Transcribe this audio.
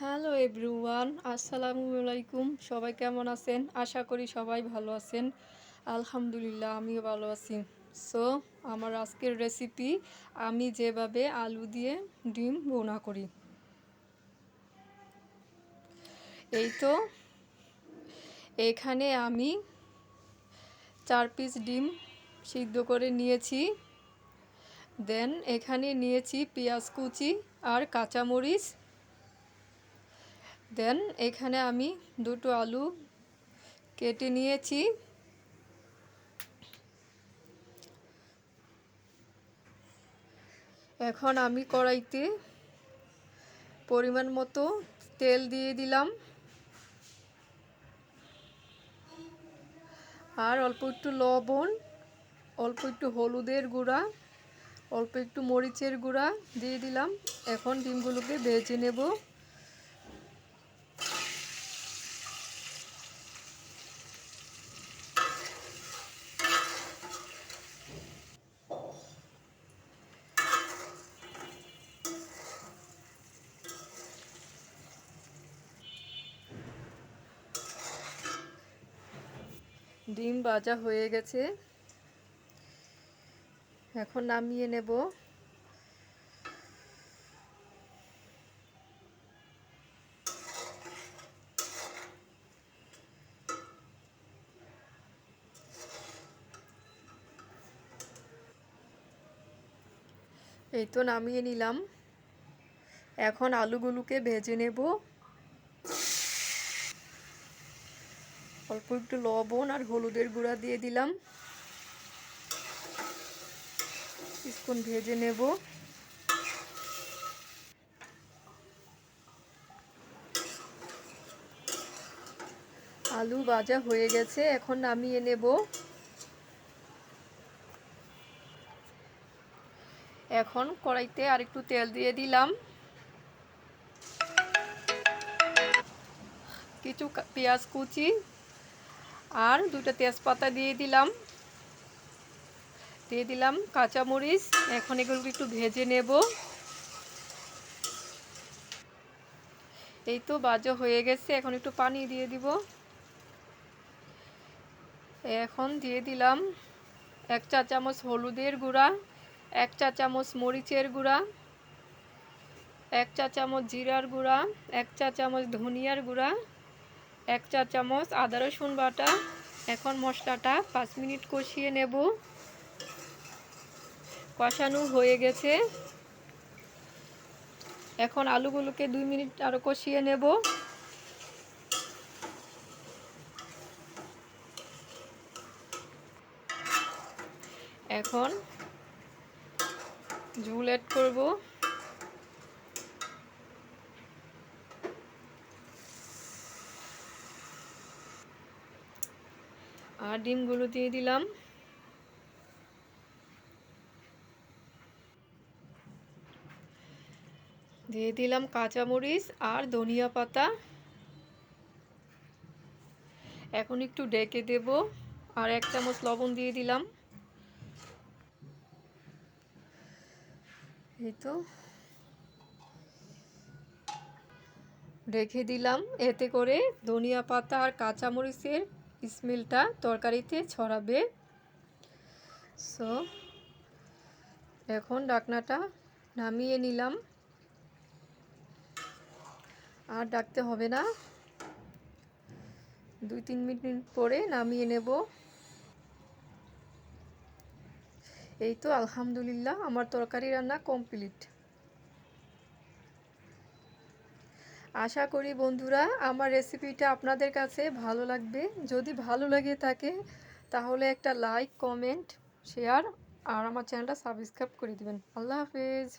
Hello everyone আসসালামু আলাইকুম সবাই কেমন আছেন? আশা করি সবাই ভালো আছেন। আলহামদুলিল্লাহ, আমিও ভালো আছি। সো আমার আজকের রেসিপি আমি যেভাবে আলু দিয়ে ডিম বোনা করি। এই তো, এখানে আমি চার পিস ডিম সিদ্ধ করে নিয়েছি। দেন এখানে নিয়েছি পেঁয়াজ কুচি আর কাঁচামরিচ। দেন এখানে আমি দুটো আলু কেটে নিয়েছি। এখন আমি কড়াইতে পরিমাণ মতো তেল দিয়ে দিলাম। আর অল্প একটু লবণ, অল্প একটু হলুদের গুঁড়া, অল্প একটু মরিচের গুঁড়া দিয়ে দিলাম। এখন ডিমগুলোকে ভেজে নেব। ডিম ভাজা হয়ে গেছে। এখন নামিয়ে নেব। এই তো নামিয়ে নিলাম। এখন আলুগুলোকে ভেজে নেব। অল্প একটু লবণ আর হলুদের গুঁড়া দিয়ে দিলাম। কিছুক্ষণ ভেজে নেব। আলু ভাজা হয়ে গেছে, এখন নামিয়ে নেব। এখন কড়াইতে আর একটু তেল দিয়ে দিলাম। কিছু পেঁয়াজ কুচি আর দুটো তেজপাতা দিয়ে দিলাম। দিয়ে দিলাম কাঁচামরিচ। এখন এগুলোকে একটু ভেজে নেব। এই তো বাজা হয়ে গেছে। এখন একটু পানি দিয়ে দিব। এখন দিয়ে দিলাম এক চা চামচ হলুদের গুঁড়া, এক চা চামচ মরিচের গুঁড়া, এক চা চামচ জিরার গুঁড়া, এক চা চামচ ধনিয়ার গুঁড়া এক চা চামচ আদা রসুন বাটা। এখন মশলাটা পাঁচ মিনিট কষিয়ে নেব। কষানো হয়ে গেছে। এখন আলুগুলোকে দুই মিনিট আরও কষিয়ে নেব। এখন ঝুল অ্যাড করব। আর ডিমগুলো দিয়ে দিলাম। দিয়ে দিলাম কাঁচামরিচ আর ধনিয়া পাতা। এখন একটু ডেকে দেব আর এক চামচ লবণ দিয়ে দিলাম। এই তো। রেখে দিলাম এতে করে ধনিয়া পাতা আর কাঁচামরিচের স্মেলটা তরকারিতে ছড়াবে। সো এখন ডাকনাটা নামিয়ে নিলাম। আর ডাকতে হবে না। দুই তিন মিনিট পরে নামিয়ে নেব। এই তো আলহামদুলিল্লাহ, আমার তরকারি রান্না কমপ্লিট। আশা করি বন্ধুরা, আমার রেসিপিটা আপনাদের কাছে ভালো লাগবে। যদি ভালো লাগে থাকে, তাহলে একটা লাইক কমেন্ট শেয়ার আর আমার চ্যানেলটা সাবস্ক্রাইব করে দিবেন। আল্লাহ হাফেজ।